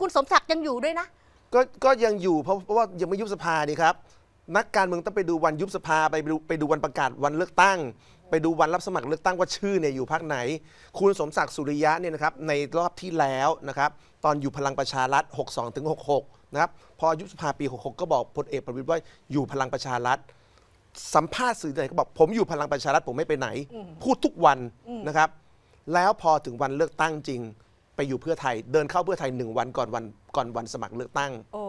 คุณสมศักดิ์ยังอยู่ด้วยนะ ก็ก็ยังอยู่เพราะเพราะว่ายังไม่ยุบสภานี่ครับ นักการเมืองต้องไปดูวันยุบสภาไปดูไปดูวันประกาศวันเลือกตั้ง ไปดูวันรับสมัครเลือกตั้งว่าชื่อเนี่ยอยู่พรรคไหน คุณสมศักดิ์สุริยะเนี่ยนะครับในรอบที่แล้วนะครับตอนอยู่พลังประชารัฐ 62ถึง66นะครับพอยุบสภาปี 66 ก็บอกพลเอกประวิตยว่าอยู่พลังประชารัฐ สัมภาษณ์สื่อไหนก็บอกผมอยู่พลังประชารัฐผมไม่ไปไหน พูดทุกวันนะครับ แล้วพอถึงวันเลือกตั้งจริง ไปอยู่เพื่อไทย เดินเข้าเพื่อไทยหนึ่งวันก่อนวันก่อนวันสมัครเลือกตั้ง โอ้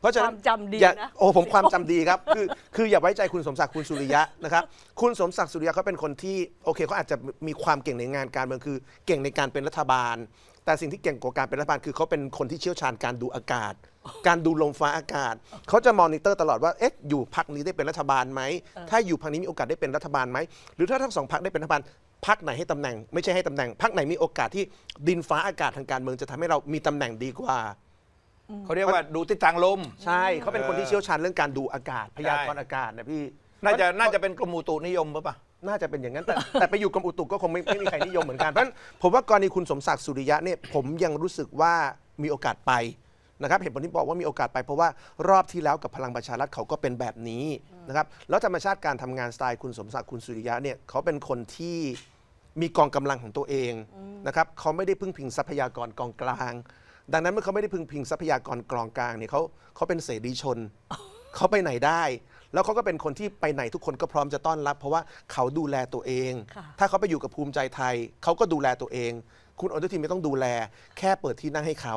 เพราะฉะนั้นความจำดีอย่านะ โอ้ผมความจำดีครับ คือคืออย่าไว้ใจคุณสมศักดิ์คุณสุริยะนะครับ คุณสมศักดิ์สุริยะเขาเป็นคนที่โอเคเขาอาจจะมีความเก่งในงานการเมืองคือ เก่งในการเป็นรัฐบาล แต่สิ่งที่เก่งกว่าการเป็นรัฐบาลคือเขาเป็นคนที่เชี่ยวชาญการดูอากาศ การดูลมฟ้าอากาศเขาจะมอนิเตอร์ตลอดว่าเอ๊ะอยู่พักนี้ได้เป็นรัฐบาลไหมถ้าอยู่พักนี้มีโอกาสได้เป็นรัฐบาลไหมหรือถ้าทั้งสองพักได้เป็นรัฐบาล พักไหนให้ตำแหน่ง ไม่ใช่ให้ตำแหน่งพักไหนมีโอกาสที่ดินฟ้าอากาศทางการเมืองจะทำให้เรามีตำแหน่งดีกว่าเขาเรียกว่าดูทิศทางลม ใช่เขาเป็นคนที่เชี่ยวชาญเรื่องการดูอากาศพยากรณ์ใช่อากาศนะพี่น่าจะน่าจะเป็นกรมอุตุนิยมหรือเปล่าน่าจะเป็นอย่างนั้น แต่แต่ไปอยู่กรมอุตุก็คงไม่ไม่มีใครนิยมเหมือนกันเพราะฉะนั้นผมว่ากรณีคุณสมศักดิ์สุริยะเนี่ยผมยังรู้สึกว่ามีโอกาสไปนะครับเหตุผลที่บอกว่ามีโอกาสไปเพราะว่ารอบที่แล้วกับพลังประชารัฐเขาก็เป็นแบบนี้นะครับแล้วธรรมชาติการทำงานสไตล์คุณสมศักดิ์คุณสุริยะเนี่ยเขาเป็นคนที่ มีกองกำลังของตัวเองนะครับเขาไม่ได้พึ่งพิงทรัพยากรกองกลาง ดังนั้นเมื่อเขาไม่ได้พึ่งพิงทรัพยากรกองกลางเนี่ยเขาเขาเป็นเสรีชน เขาไปไหนได้ แล้วเขาก็เป็นคนที่ไปไหนทุกคนก็พร้อมจะต้อนรับ เพราะว่าเขาดูแลตัวเอง ค่ะ ถ้าเขาไปอยู่กับภูมิใจไทย เขาก็ดูแลตัวเอง คุณอนุทินไม่ต้องดูแล แค่เปิดที่นั่งให้เขา